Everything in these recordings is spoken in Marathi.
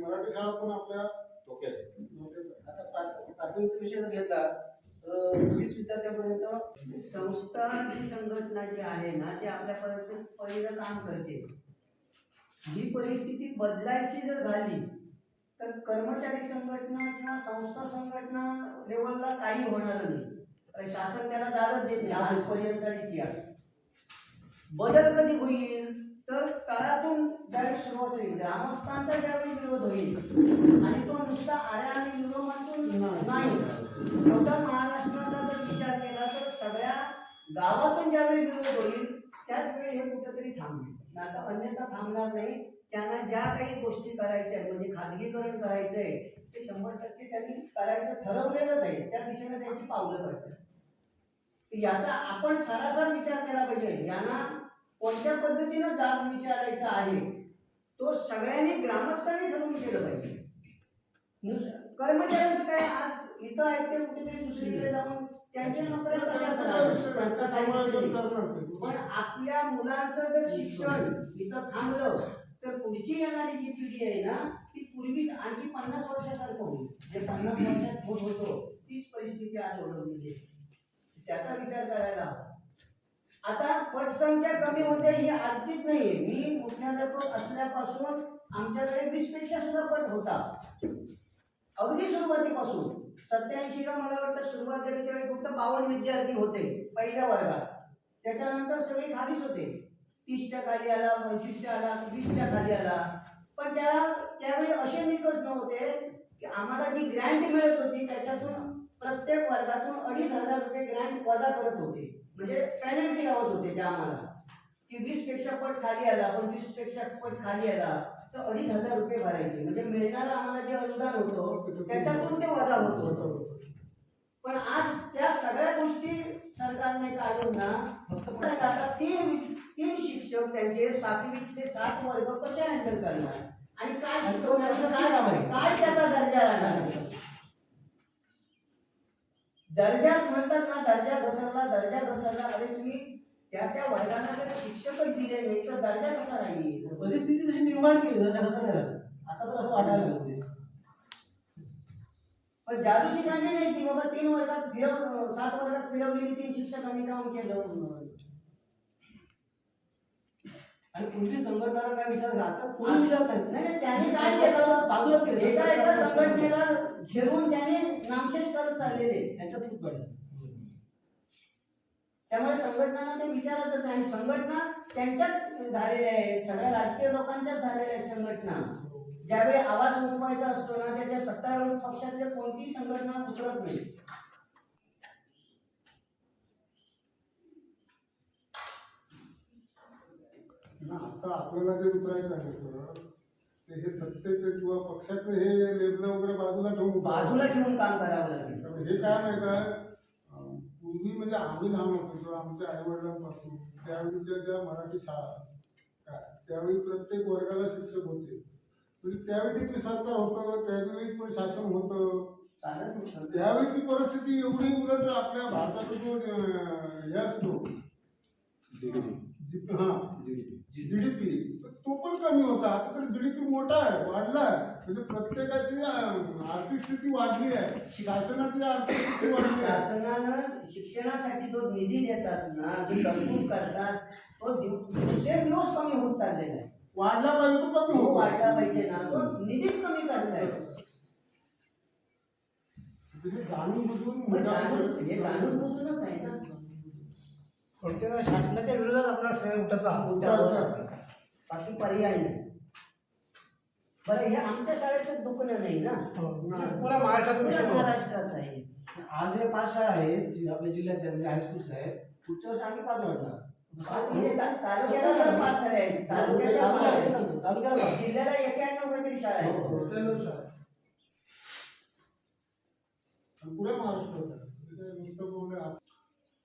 मराठी शाळा पण आपल्या आता प्राथमिक विषय जर घेतला तर वीस विद्यार्थ्यापर्यंत संस्था जी संघटना जी आहे ना ती आपल्यापर्यंत पहिलं काम करते ही परिस्थिती बदलायची जर झाली तर कर्मचारी संघटना किंवा संस्था संघटना लेवलला काही होणार नाही. शासन त्याला दादच देत नाही. आजपर्यंतचा इतिहास. बदल कधी होईल? तर तळातून ज्यावेळी सुरुवात होईल ग्रामस्थांचा ज्यावेळी विरोध होईल आणि तो नुसता आऱ्या आणि विरोधातून नाही. टोटल महाराष्ट्राचा जर विचार केला तर सगळ्या गावातून ज्यावेळी विरोध होईल त्याच वेळी हे कुठेतरी थांबेल. आता अन्यथा थांबणार नाही. त्यांना ज्या काही गोष्टी करायच्या आहेत म्हणजे खाजगीकरण करायचं आहे ते शंभर टक्के त्यांनी करायचं ठरवलेलंच आहे. त्या दिशेने त्यांची पावलं पडतात. याचा आपण सरासर विचार केला पाहिजे. यांना कोणत्या पद्धतीनं जाब विचारायचा आहे तो सगळ्यांनी ग्रामस्थांनी ठरवून केलं पाहिजे. कर्मचाऱ्यांचं काय आज इथं आहेत ते कुठेतरी दुसरीकडे जाऊन त्यांच्या नोकऱ्या. पण आपल्या मुलांचं जर शिक्षण इथं थांबलं तर पुढची येणारी जी पिढी आहे ना ती पूर्वी आणखी पन्नास वर्षासारखं होईल. जे पन्नास वर्षात होत होतो तीच परिस्थिती आज ओढवलेली आहे. त्याचा विचार करायला आता पटसंख्या कमी होते ही आजचीच नाहीये. मी मुख्याध्यापक असल्यापासून आमच्याकडे वीसपेक्षा सुद्धा पट होता. अगदी सुरुवातीपासून. सत्याऐंशीला मला वाटतं सुरुवात झाली त्यावेळी फक्त बावन्न विद्यार्थी होते पहिल्या वर्गात. त्याच्यानंतर सगळे खालीच होते. तीसच्या खाली आला पंचवीसच्या आला वीसच्या खाली आला. पण त्याला त्यावेळी असे निकष नव्हते की आम्हाला जी ग्रँट मिळत होती त्याच्यातून प्रत्येक वर्गातून अडीच हजार रुपये ग्रँट वजा करत होते. म्हणजे पेनल्टी लावत होते त्या आम्हाला. की वीसपेक्षा पट खाली आला पंचवीसपेक्षा पट खाली आला तर अडीच हजार रुपये भरायचे. म्हणजे मिळणारं आम्हाला जे अनुदान होतं त्याच्यातून ते वजा होत होतं. पण आज त्या सगळ्या गोष्टी सरकारने काढून ना फक्त आता तीन तीन शिक्षक त्यांचे सातवी ते सात वर्ग कसे हँडल करणार? आणि काय शिकवणार? काय त्याचा दर्जा राहणार? दर्जा म्हणतात ना दर्जा घसरला दर्जा घसरला. अरे तुम्ही त्या त्या वर्गाला जर शिक्षकच दिले नाही तर दर्जा कसा राहील? परिस्थिती तशी निर्माण केली कसं नाही झालं आता तर असं वाटायला लागलं. पण जादूची कांडी नाही की बाबा तीन वर्गात फिरव सात वर्गात फिरवलेली तीन शिक्षकांनी काम केलं आणि पूर्वी संघटनाला काय विचार कोणी विचारत नाही? नाही, त्यांनी काय केलं? बाजूला केलं एका एका संघटनेला घेऊन त्याने नामशेष करत चाललेले. खूप पडलं त्यामुळे संघटनांना ते विचारतच आणि संघटना त्यांच्याच झालेल्या आहेत. सगळ्या राजकीय लोकांच्याच झालेल्या आहेत संघटना. ज्यावेळी आवाज उठवायचा असतो ना त्याच्या सत्तारूढ पक्षातल्या कोणतीही संघटना उतरत नाही. ना आता आपल्याला जे उतरायचं आहे सर ते हे सत्तेचे किंवा पक्षाचं हे लेबल वगैरे बाजूला ठेवून बाजूला ठेवून काम करावं लागेल. हे काय माहीत आहे? अं, पूर्वी म्हणजे आम्ही लहान होतो किंवा आमच्या आई वडिलांपासून त्यावेळीच्या ज्या मराठी शाळा काय त्यावेळी प्रत्येक वर्गाला शिक्षक होते. म्हणजे त्यावेळी देखील सरकार होतं त्यावेळी पण शासन होतं. त्यावेळीची परिस्थिती एवढी उलट आपल्या भारताचा जो हे असतो. जी- हा. जीडीपी तो पण कमी होता. आता तर जीडीपी मोठा आहे वाढला आहे म्हणजे प्रत्येकाची आर्थिक स्थिती वाढली आहे. शासनाची आर्थिक स्थिती वाढली आहे. शासनानं शिक्षणासाठी जो निधी देतात ना जे तरतूद करतात तो दिव- दिवसेंदिवस कमी होत चाललेला आहे. वाढला पाहिजे तो कमी होतो. वाढला पाहिजे ना. तो निधीच कमी करताय. जाणून बुजून हे बुजूनच आहे ना. थोडक्यात शासनाच्या विरोधात आपला सगळ्या उठाचा. बाकी पर्याय नाही. बरं हे आमच्या शाळेचं दुखणं नाही ना. पुरा महाराष्ट्राचा आहे. आज जे पाच शाळा आहेत आपल्या जिल्ह्यात म्हणजे हायस्कूल्स आहेत. पुढच्या वर्षी आम्ही पाच वाढणार. पाच म्हणजे ता- तालुक्याला सर पाच झाले आहेत. तालुक्याच्या तालुक्याला पाच. जिल्ह्याला एक्याण्णव काहीतरी शाळा हो, आहे हो. आणि पुढे महाराष्ट्रात आहे. म्हणजे नुसतं बोलणं आप-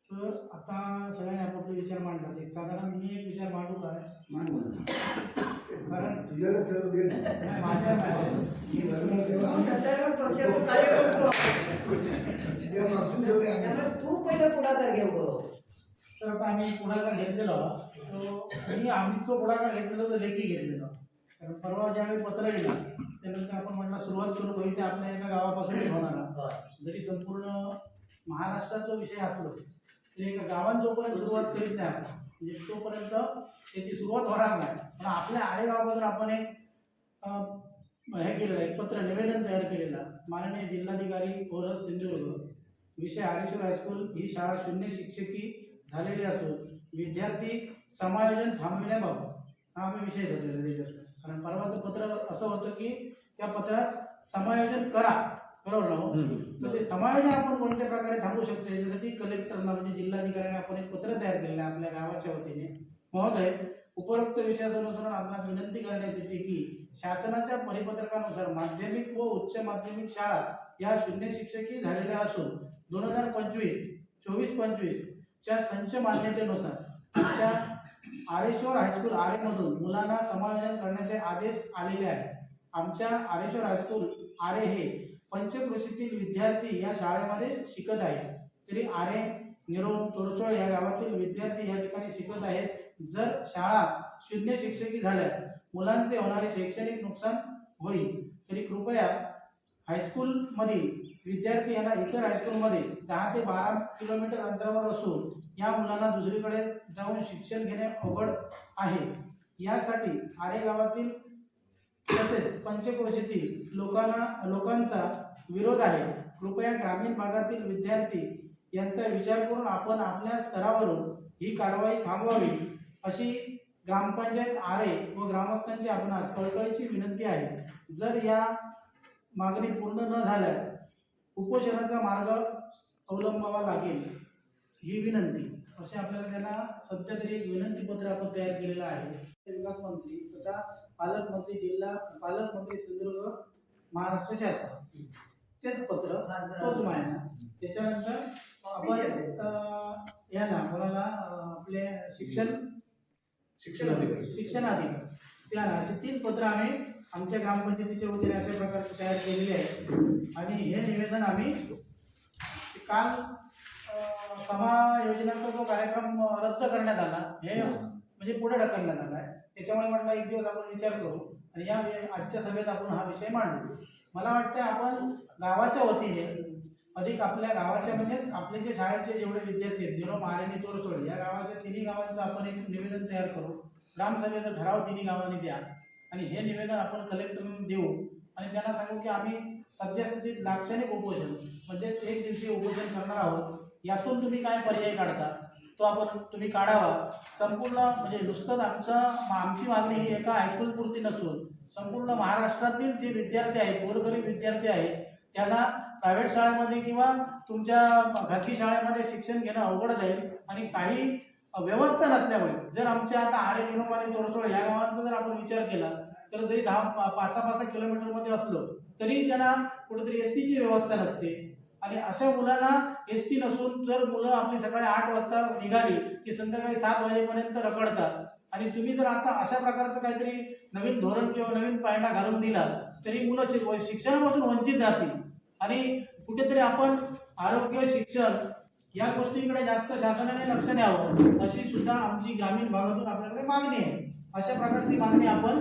तर आता सगळ्यांनी आपापले विचार मांडला एक साधारण मी एक विचार मांडू काय कारण तुझ्याला सर्व नाही, माझ्या कार्य करतो त्यामुळे तू पहिलं पुढाकार घेऊ तर आता आम्ही पुढाकार घेतलेला तो आणि आम्ही तो पुढाकार घेतलेला तो लेखी घेतलेला कारण परवा ज्यावेळी पत्र येणार त्यानंतर आपण म्हटलं सुरुवात करू होईल ते आपल्या एका गावापासून होणार जरी संपूर्ण महाराष्ट्रात जो विषय असलो तरी एका गावात जोपर्यंत सुरुवात करीत नाही आपण, म्हणजे तोपर्यंत त्याची सुरुवात होणार नाही. पण आपल्या आरे गावापासून आपण एक हे केलेलं एक पत्र निवेदन तयार केलेलं. माननीय जिल्हाधिकारी ओरस सिंधुदुर्ग विषय आरेश्वर हायस्कूल ही शाळा शून्य शिक्षकी झालेली असून विद्यार्थी समायोजन थांबविण्याबाबत हा आम्ही विषय धरलेला त्याच्यात. कारण परवाचं पत्र असं होतं की त्या पत्रात समायोजन करा. बरोबर ना? तर ते समायोजन आपण कोणत्या प्रकारे थांबवू शकतो याच्यासाठी कलेक्टरला म्हणजे जिल्हाधिकाऱ्यांना आपण एक पत्र तयार केलेलं आहे आपल्या गावाच्या वतीने. महोदय उपरोक्त विषयाचं अनुसरून आपणास विनंती करण्यात येते की शासनाच्या परिपत्रकानुसार माध्यमिक व उच्च माध्यमिक शाळा या शून्य शिक्षकी झालेल्या असून दोन हजार पंचवीस चोवीस पंचवीस च्या संच मान्यतेनुसार आमच्या आरेश्वर हायस्कूल आरेमधून मुलांना समायोजन करण्याचे आदेश आलेले आहेत. आमच्या आरेश्वर हायस्कूल आरे हे पंचकृषीतील विद्यार्थी या शाळेमध्ये शिकत आहेत. तरी आरे निरोम तोरचोळ या गावातील विद्यार्थी या ठिकाणी शिकत आहेत. जर शाळा शून्य शिक्षकी झाल्यास मुलांचे होणारे शैक्षणिक नुकसान होईल. तरी कृपया हायस्कूलमधील विद्यार्थी यांना इतर हायस्कूलमध्ये दहा ते बारा किलोमीटर अंतरावर असून या मुलांना दुसरीकडे जाऊन शिक्षण घेणे अवघड आहे. यासाठी आरे गावातील तसेच पंचक्रोशीतील लोकांना लोकांचा विरोध आहे. कृपया ग्रामीण भागातील विद्यार्थी यांचा विचार करून आपण आपल्या स्तरावरून ही कारवाई थांबवावी अशी ग्रामपंचायत आरे व ग्रामस्थांची आपणास कळकळीची विनंती आहे. जर या मागणी पूर्ण न झाल्यास उपोषणाचा मार्ग अवलंबावा लागेल ही विनंती. असे आपल्याला त्यांना सध्या तरी एक विनंती पत्र आपण तयार केलेलं आहे. विकास मंत्री तथा पालकमंत्री जिल्हा पालकमंत्री सिंधुदुर्ग महाराष्ट्र शासन. तेच पत्र तोच महिना त्याच्यानंतर आपण यांना कोणाला आपले शिक्षण शिक्षण अधिकारी. शिक्षण अधिकारी. त्यांना असे तीन पत्र आम्ही आमच्या ग्रामपंचायतीच्या वतीने अशा प्रकारचे तयार केलेले आहे. आणि हे निवेदन आम्ही काल समायोजनाचा जो कार्यक्रम रद्द करण्यात आला हे म्हणजे पुढे ढकलण्यात आला आहे. त्याच्यामुळे म्हटलं एक दिवस आपण विचार करू आणि या आजच्या सभेत आपण हा विषय मांडू. मला वाटतं आपण गावाच्या वतीने अधिक आपल्या गावाच्या म्हणजेच आपले जे शाळेचे जेवढे विद्यार्थी आहेत निरोम आरेने तोरचोड या गावाच्या तिन्ही गावांचं आपण एक निवेदन तयार करू. ग्रामसभेचा ठराव तिन्ही गावांनी द्या. आणि हे निवेदन आपण कलेक्टरला देऊ. आणि त्यांना सांगू की आम्ही सद्यस्थितीत लाक्षणिक उपोषण म्हणजे एक दिवशी उपोषण करणार आहोत. यातून तुम्ही काय पर्याय काढता? तो आपण तुम्ही काढावा. संपूर्ण म्हणजे नुसतंच आमचं आमची मागणी ही एका हायस्कूलपुरती नसून संपूर्ण महाराष्ट्रातील जे विद्यार्थी आहेत गोरगरीब विद्यार्थी आहेत त्यांना प्रायव्हेट शाळेमध्ये किंवा तुमच्या खाजगी शाळेमध्ये शिक्षण घेणं अवघड जाईल. आणि काही व्यवस्था नसल्यामुळे जर आमच्या आता आरे निरोम आणि तोरचोळ या गावांचा जर आपण विचार केला तर जरी दहा पाच सहा पाच सहा किलोमीटरमध्ये असलो तरी त्यांना कुठेतरी एस टीची व्यवस्था नसते. आणि अशा मुलांना एस टी नसून जर मुलं आपली सकाळी आठ वाजता निघाली की संध्याकाळी सात वाजेपर्यंत रखडतात आणि तुम्ही जर आता अशा प्रकारचं काहीतरी नवीन धोरण किंवा नवीन पायंडा घालून दिला तरी मुलं शिक्षणापासून वंचित राहतील. आणि कुठेतरी आपण आरोग्य शिक्षण या गोष्टींकडे जास्त शासनाने लक्ष द्यावं अशी सुद्धा आमची ग्रामीण भागातून आपल्याकडे मागणी आहे. अशा प्रकारची मागणी आपण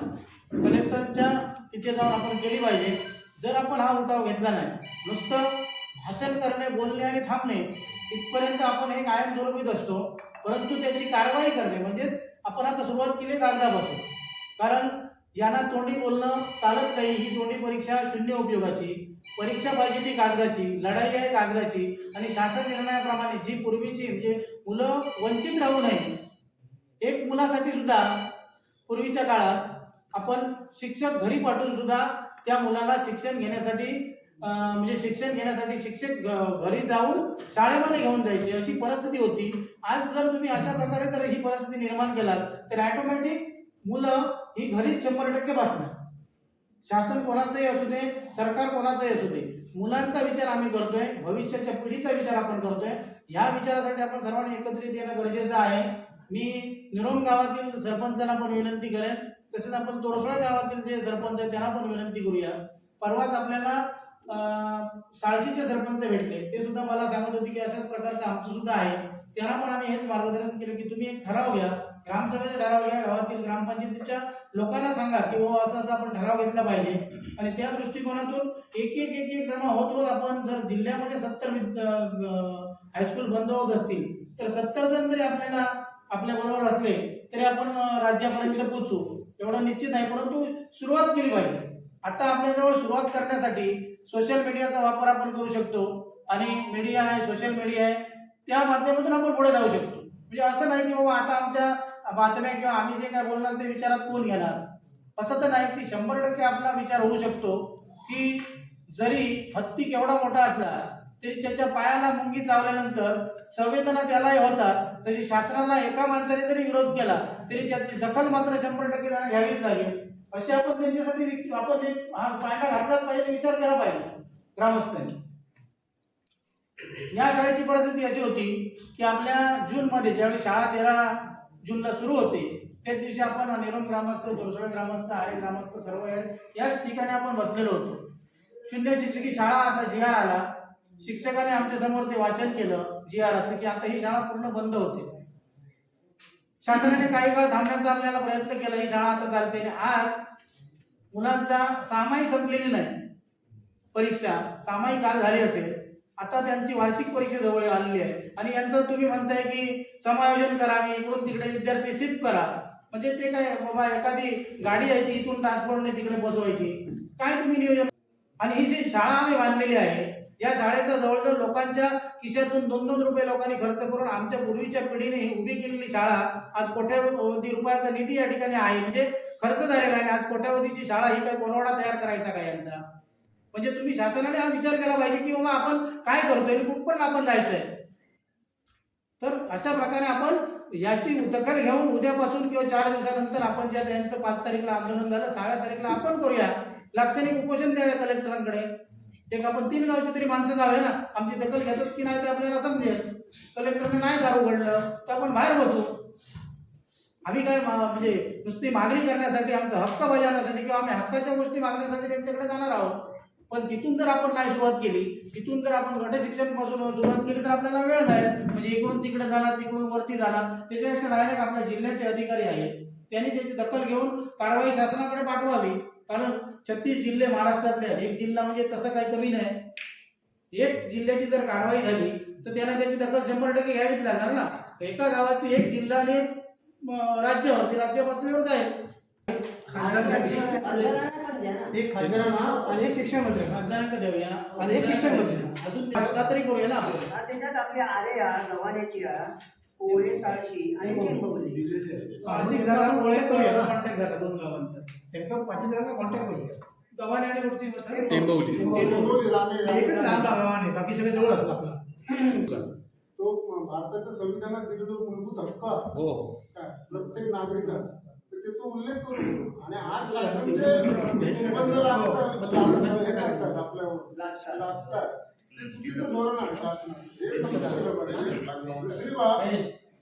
कलेक्टरच्या तिथे जाऊन आपण केली पाहिजे. जर आपण हा उठाव घेतला नाही नुसतं भाषण करणे बोलणे आणि थांबणे इथपर्यंत आपण हे कायम कायमस्वरूपीच असतो. परंतु त्याची कारवाई करणे म्हणजेच आपण आता सुरुवात केली कागदापासून. कारण यांना तोंडी बोलणं चालत नाही ही तोंडी परीक्षा शून्य उपयोगाची. परीक्षा पाहिजे ती कागदाची लढाई आहे कागदाची आणि शासन निर्णयाप्रमाणे जी पूर्वीची म्हणजे मुलं वंचित राहू नये एक मुलासाठी सुद्धा पूर्वीच्या काळात आपण शिक्षक घरी पाठवून सुद्धा त्या मुलाला शिक्षण घेण्यासाठी म्हणजे शिक्षण घेण्यासाठी शिक्षक घरी जाऊन शाळेमध्ये घेऊन जायचे अशी परिस्थिती होती. आज जर तुम्ही अशा प्रकारे जर ही परिस्थिती निर्माण केलात तर ऑटोमॅटिक मुलं ही घरीच शंभर टक्के बसणार. शासन कोणाचंही असू दे सरकार कोणाचंही असू दे मुलांचा विचार आम्ही करतोय भविष्याच्या पिढीचा विचार आपण करतोय ह्या विचारासाठी आपण सर्वांनी एकत्रित येणं गरजेचं आहे. मी निरोम गावातील सरपंचांना पण विनंती करेन तसेच आपण तोरसोळा गावातील जे सरपंच आहेत त्यांना पण विनंती करूया. परवाच आपल्याला साळशीचे सरपंच भेटले ते सुद्धा मला सांगत होते की अशाच प्रकारचं आमचं सुद्धा आहे. त्यांना पण आम्ही हेच मार्गदर्शन केलं की तुम्ही एक ठराव घ्या ग्रामसभेचा ठराव घ्या गावातील ग्रामपंचायतीच्या लोकांना सांगा की बाबा असं असं आपण ठराव घेतला पाहिजे. आणि त्या दृष्टिकोनातून एक एक एक एक जमा होत होत आपण जर जिल्ह्यामध्ये सत्तर हायस्कूल बंद होत असतील तर सत्तर जण जरी आपल्याला आपल्या बरोबर असले तरी आपण राज्यापर्यंत पोहोचू. एवढं निश्चित आहे परंतु सुरुवात केली पाहिजे. आता आपल्याजवळ सुरुवात करण्यासाठी सोशल मीडियाचा वापर आपण करू शकतो. आणि मीडिया आहे सोशल मीडिया आहे त्या माध्यमातून आपण पुढे जाऊ शकतो. म्हणजे असं नाही की बाबा आता आमच्या बातम्या किंवा आम्ही जे काय बोलणार ते विचारात कोण घेणार? असं तर नाही की शंभर टक्के आपला विचार होऊ शकतो की जरी हत्ती केवढा मोठा असला तरी त्याच्या पायाला मुंगी चावल्यानंतर संवेदना त्यालाही होतात. तशी शास्त्राला एका माणसाने जरी विरोध केला तरी त्याची दखल मात्र शंभर टक्के त्यांना घ्यावीच लागेल. अशी आपण त्यांच्यासाठी आपण एक हा पायटा घातलाच पाहिजे विचार केला पाहिजे ग्रामस्थांनी. या शाळेची परिस्थिती अशी होती की आपल्या जूनमध्ये ज्यावेळी शाळा तेरा जूनला सुरू होते. त्याच दिवशी आपण निरम ग्रामस्थ दोरसोडा ग्रामस्थ आरे ग्रामस्थ सर्व याच ठिकाणी आपण बसलेलो होतो. शून्य शिक्षकी शाळा असा जी आर आला. शिक्षकाने आमच्यासमोर ते वाचन केलं जी की आता ही शाळा पूर्ण बंद होते. शासनाने काही काळ थांबण्याचा आपल्याला प्रयत्न केला ही शाळा आता चालते. आणि आज मुलांचा सामाई संपलेली नाही. परीक्षा सामायिक काल झाली असेल. आता त्यांची वार्षिक परीक्षा जवळ आलेली आहे. आणि यांचं तुम्ही म्हणताय की समायोजन करावे इकडून तिकडे विद्यार्थी शिफ्ट करा. म्हणजे ते काय बाबा एखादी गाडी आहे ती इथून ट्रान्सपोर्टने तिकडे पोहोचवायची काय तुम्ही नियोजन? आणि ही जी शाळा आम्ही बांधलेली आहे या शाळेचा जवळजवळ लोकांच्या खिशातून दोन दोन रुपये लोकांनी खर्च करून आमच्या पूर्वीच्या पिढीने ही उभी केलेली शाळा आज कोट्यावधी रुपयाचा निधी या ठिकाणी आहे. म्हणजे खर्च झालेला आहे आणि आज कोट्यावधीची शाळा ही काय कोणवडा तयार करायचा का यांचा? म्हणजे तुम्ही शासनाने हा विचार केला पाहिजे की बाबा आपण काय करतोय आणि कुठपर्यंत आपण जायचंय. तर अशा प्रकारे आपण याची दखल घेऊन उद्यापासून किंवा चार दिवसानंतर आपण ज्या त्यांचं पाच तारीखला आंदोलन झालं सहाव्या तारीखला आपण करूया. लाक्षणिक उपोषण द्याव्या कलेक्टरांकडे. एक आपण तीन गावची तरी माणसं जाऊया ना? आमची दखल घेतात की नाही ते आपल्याला समजेल. कलेक्टरने नाही दारू उघडलं तर आपण बाहेर बसू. आम्ही काय म्हणजे नुसती मागणी करण्यासाठी आमचा हक्क बजावण्यासाठी किंवा आम्ही हक्काच्या गोष्टी मागण्यासाठी त्यांच्याकडे जाणार आहोत. पण तिथून जर आपण काय सुरुवात केली तिथून जर आपण गट शिक्षणपासून सुरुवात केली तर आपल्याला वेळ जाईल. म्हणजे इकडून तिकडे जाणार तिकडून वरती जाणार. त्याच्यापेक्षा डायरेक्ट आपल्या जिल्ह्याचे अधिकारी आहेत. त्यांनी त्याची दखल घेऊन कारवाई शासनाकडे पाठवावी. कारण छत्तीस जिल्हे महाराष्ट्रातले आहेत. एक जिल्हा म्हणजे तसं काही कमी नाही. एक जिल्ह्याची जर कारवाई झाली तर त्यांना त्याची दखल शंभर टक्के घ्यावीच लागणार ना. एका गावाची एक जिल्हा आणि राज्य ते राज्य पातळीवर जाईल द्या ना. एक खासदारांना आणि एक शिक्षण मंत्री खासदारांना देऊया आणि एक शिक्षण मंत्री अजून पाचला तरी करूया ना आपण. हा, त्याच्यात आपल्या आर्या गव्हाण्याची आ, पोळे साळशी आणि टेंबवली साहसी जरा ओळख करूया ना. कॉन्टॅक्ट झाला दोन गावांचा. त्यांना पाच जणांना कॉन्टॅक्ट करूया. गव्हाणे आणि कुठची गोष्ट? टेंबवली. एकच बाकी सगळे जवळ असतात आपला. तो भारताच्या संविधानात दिलेला मूलभूत हक्क आहे. हो. काय प्रत्येक नागरिकाला. त्याचा उल्लेख करू आणि आज शासन जे निर्बंध लादतात, हे करतात आपल्यावर. लागतात. लागतात ते चुकीचं धोरण आहे शासनाचं. हे समजून गेलं पाहिजे दुसरी बाब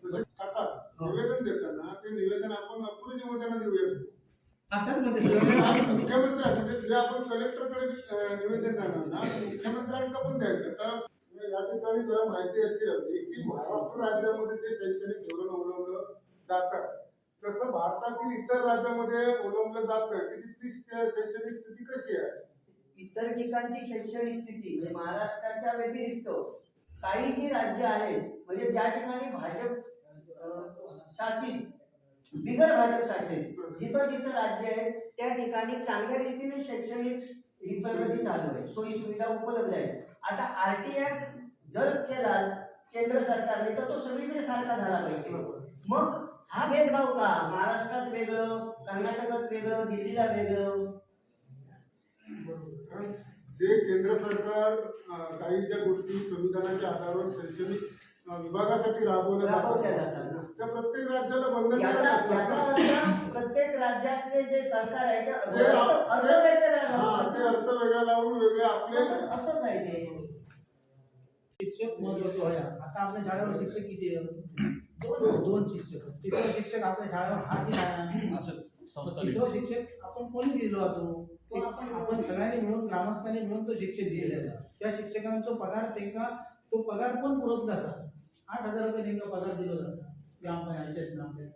जसं काका निवेदन देताना ते निवेदन आपण अपुरी निवेदन देऊया. म्हणजे मुख्यमंत्री म्हणजे जे आपण कलेक्टरकडे निवेदन देणार ना ते मुख्यमंत्र्यांना पण द्यायचं. तर या ठिकाणी जरा माहिती अशी हवी की महाराष्ट्र राज्यामध्ये जे शैक्षणिक धोरण अवलंबलं जातात तसं भारतातील इतर राज्यामध्ये अवलंबलं जातं की तिथली शैक्षणिक स्थिती कशी आहे? इतर ठिकाणची शैक्षणिक स्थिती म्हणजे महाराष्ट्राच्या व्यतिरिक्त काही जी राज्य आहेत म्हणजे ज्या ठिकाणी भाजप शासित बिगर भाजप शासित जिथं जिथं राज्य आहे त्या ठिकाणी चांगल्या रीतीने शैक्षणिक ही प्रगती चालू आहे. सोयी सुविधा उपलब्ध आहेत. आता आरटीआय जर केला केंद्र सरकारने तर तो सगळीकडे सारखा झाला पाहिजे. मग हा भेदभाव का महाराष्ट्रात वेगळं कर्नाटकात वेगळं दिल्लीला वेगळं. कारण जे केंद्र सरकार अं, काही ज्या गोष्टी संविधानाच्या आधारावर शैक्षणिक अं, विभागासाठी राबवल्या राबवल्या जातात जातात ना. त्या प्रत्येक राज्याला बंधन याचा करत असतात याचा ना. अर्थ प्रत्येक राज्यातले जे सरकार आहे ते ते अर्थ आप- अर्थ ते- वेगवेगळा हा, राहतो. ते अर्थ वेगळा लावून वेगळे आपले असं- असंच आहे ते शिक्षक महत्त्वाचे आहे आता आपल्या शाळेवर शिक्षक किती आहेत दोन दोन शिक्षक. तिसरा शिक्षक आपल्या शाळेवर हा नाही असं संस्था तिसरा शिक्षक आपण कोणी दिलो होतो? तो आपण- आपण सगळ्यांनी मिळून ग्रामस्थांनी मिळून तो शिक्षक दिलेला त्या शिक्षकांचा पगार त्यांना तो पगार पण पुरत नसा आठ हजार रुपये त्यांना पगार दिला जातो ग्रामपंचायत आपल्या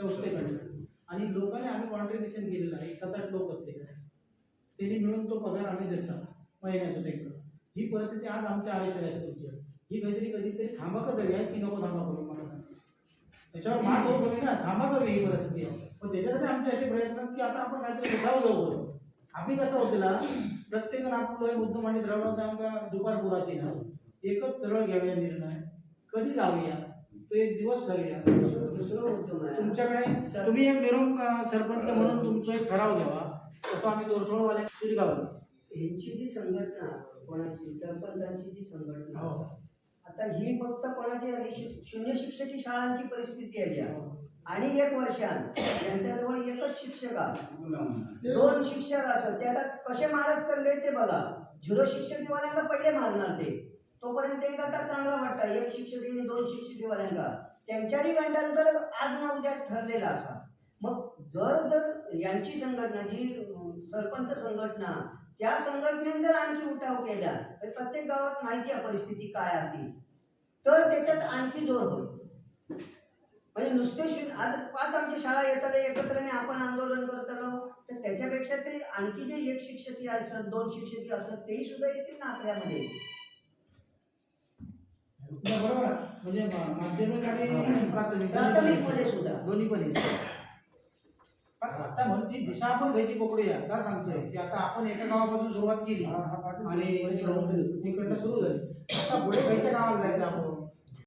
संस्थेकडनं. आणि लोकांनी आम्ही कॉन्ट्रीब्युशन केलेलं आहे. सात आठ लोक होते. त्यांनी मिळून तो पगार आम्ही देतो. महिन्याचा त्यांना ही परिस्थिती आज आमच्या आयुष्याची तुमची ही काहीतरी कधीतरी थांबा का जावी आहे. की नको थांबा करू मला. त्याच्यावर मात होऊ कमी ना. थांबा कमी ही परिस्थिती आहे. पण त्याच्यासाठी आमचे असे प्रयत्न की आता आपण काहीतरी उठाव जाऊ आम्ही कसं होतं ना प्रत्येकजण आपलं हे मुद्दम आणि द्रवणाचा आमका दुपार पुराची ना. एकच सरळ घ्यावया निर्णय. कधी जाऊया? तो एक दिवस करूया. दुसरं तुमच्याकडे तुम्ही एक मिरवणूक सरपंच म्हणून तुमचा एक ठराव घ्यावा. तसं आम्ही दोरसोळवाले शिरगाव. ह्यांची जी संघटना कोणाची सरपंचांची जी संघटना हो. आता ही फक्त कोणाची आली शि- शून्य शिक्षकी शाळांची परिस्थिती आली आहे आणि एक वर्षान यांच्याजवळ एकच शिक्षक आहे दोन शिक्षक असत ते आता कसे मारत चालले ते बघा. झिरो शिक्षकीवाल्यांना पहिले मारणार ते. तोपर्यंत त्यांना आता चांगला वाटतं. एक शिक्षक आणि दोन शिक्षकीवाल्यांना. त्यांच्याही गंडांतर आज ना उद्या ठरलेला असा. मग जर जर यांची संघटना जी अं, सरपंच संघटना त्या संघटनेने जर आणखी उठाव केला तर प्रत्येक गावात माहिती आहे परिस्थिती काय आहे. तर त्याच्यात आणखी जोर होईल. म्हणजे नुसते शून्य आज पाच आमची शाळा येतात एकत्रित आपण आंदोलन करत आलो तर त्याच्यापेक्षा ते आणखी जे एक शिक्षकी असतात दोन शिक्षकी असतात तेही सुद्धा येतील ना आपल्यामध्ये. बरोबर. म्हणजे माध्यमिक आणि प्राथमिक प्राथमिक. मध्ये सुद्धा. दोन्ही पण येते पण आता म्हणून जी दिशा आपण घ्यायची पकडूया का सांगतोय की आता आपण एका गावापासून सुरुवात केली आणि इकडनं सुरू झाली. आता पुढे खायच्या गावाला